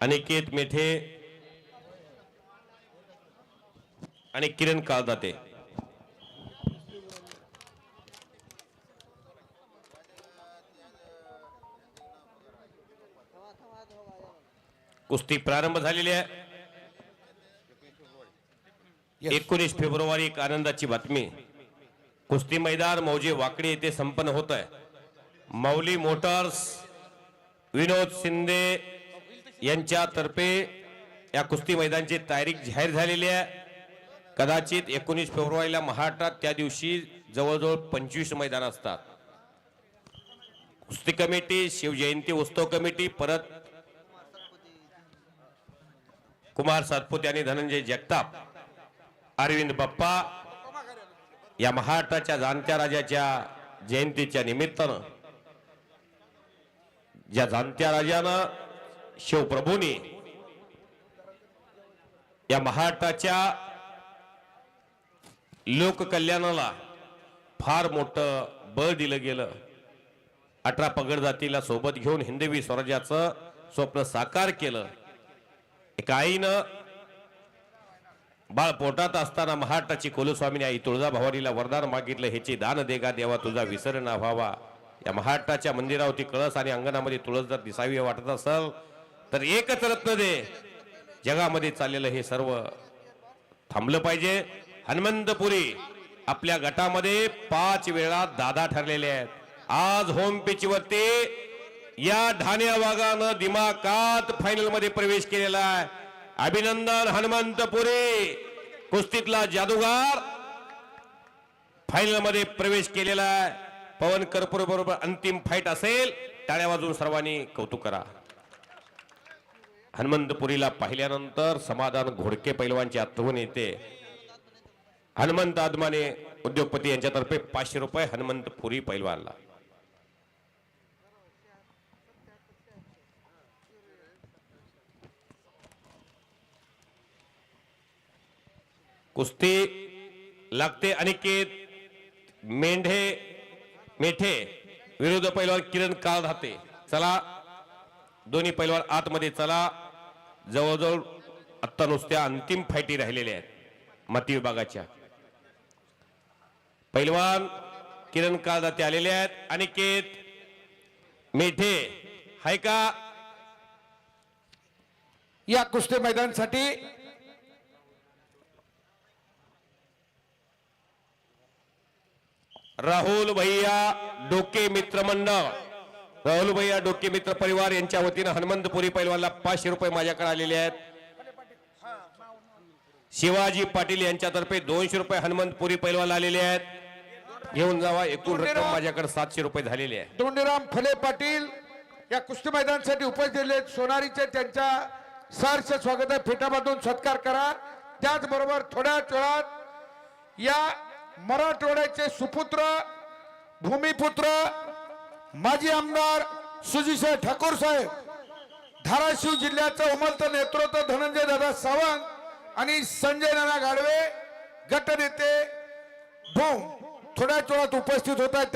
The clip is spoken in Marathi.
अनिकेत मेठे आणि किरण काळदाते. कुस्ती प्रारंभ झालेली आहे. एकोणीस फेब्रुवारी एक आनंदाची बातमी. कुस्ती मैदान मौजे वाकडी येथे संपन्न होत आहे मौली मोटर्स विनोद शिंदे यांच्यातर्फे या कुस्ती मैदानची तारीख जाहीर झालेली आहे. कदाचित एकोणीस फेब्रुवारीला महाराष्ट्रात त्या दिवशी जवळजवळ पंचवीस मैदान असतात. कुस्ती कमिटी शिवजयंती उत्सव कमिटी परत कुमार सातपुते आणि धनंजय जगताप अरविंद बाप्पा या महाराष्ट्राच्या जाणत्या राजाच्या जयंतीच्या निमित्तानं ज्या जाणत्या राजानं शिवप्रभूंनी या महाराष्ट्राच्या लोककल्याणाला फार मोठं बळ दिलं गेलं. अठरा पगड जातीला सोबत घेऊन हिंदवी स्वराज्याचं स्वप्न साकार केलं. एका आईनं बाळ पोटात असताना महाराष्ट्राची कुलस्वामीने आई तुळजाभवानीला वरदान मागितलं ह्याची दान देगा देवा तुझा विसर ना व्हावा. या महाराष्ट्राच्या मंदिरावरती कळस आणि अंगणामध्ये तुळस जर दिसावी वाटत असल तर एकच रत्न दे. जगामध्ये चाललेलं हे सर्व थांबलं पाहिजे. हनुमंतपुरी आपल्या गटामध्ये पाच वेळा दादा ठरलेले आहेत. आज होम पिचवरती या ढाण्या वाघानं दिमाकात फायनलमध्ये प्रवेश केलेला आहे. अभिनंदन हनुमंतपुरी. कुस्तीतला जादूगार फायनलमध्ये प्रवेश केलेला आहे. पवन करपूर बरोबर अंतिम फाईट असेल. टाळ्या वाजून सर्वांनी कौतुक करा. हनुमंतपुरीला पाहिल्यानंतर समाधान घोडके पैलवानची आठवण येते. हनुमंत आदमाने उद्योगपती यांच्यातर्फे पाचशे रुपये हनुमंतपुरी पैलवानला. कुस्ती लागते अनिकेत मेंढे मेठे विरोध पैलवान किरण काळ राहते चला दोन्ही पैलवान आतमध्ये चला. जवळजवळ आत्ता नुसत्या अंतिम फायटी राहिलेल्या आहेत माती विभागाच्या. पैलवान किरण काळदाते आलेले आहेत. अनिकेत मेठे हाय का? या कुस्ती मैदानासाठी राहुल भैया डोके मित्र मंडळ राहुल भैया डोके मित्र परिवार यांच्या वतीनं हनुमंतपुरी पैलवानला पाचशे रुपये माझ्याकडे आलेले आहेत. शिवाजी पाटील यांच्यातर्फे दोनशे रुपये हनुमंतपुरी पैलवान आलेले आहेत. घेऊन जावा एकूण रक्कम माझ्याकडे सातशे रुपये झालेली आहे दोंडीराम फले पाटील या कुस्ती मैदानासाठी उपस्थित सोनारीचे त्यांच्या सहर्ष स्वागत आहे. फेटामधून सत्कार करा. त्याचबरोबर थोड्याच वेळात या मराठवाड्याचे सुपुत्र भूमिपुत्र माजी आमदार सुजीसाहेब ठाकूर साहेब धाराशिव जिल्ह्याचं उमलत नेतृत्व धनंजय दादा सावंत आणि संजय नाना गाडवे गटनेते भूम थोड्याच वेळात उपस्थित होत आहेत.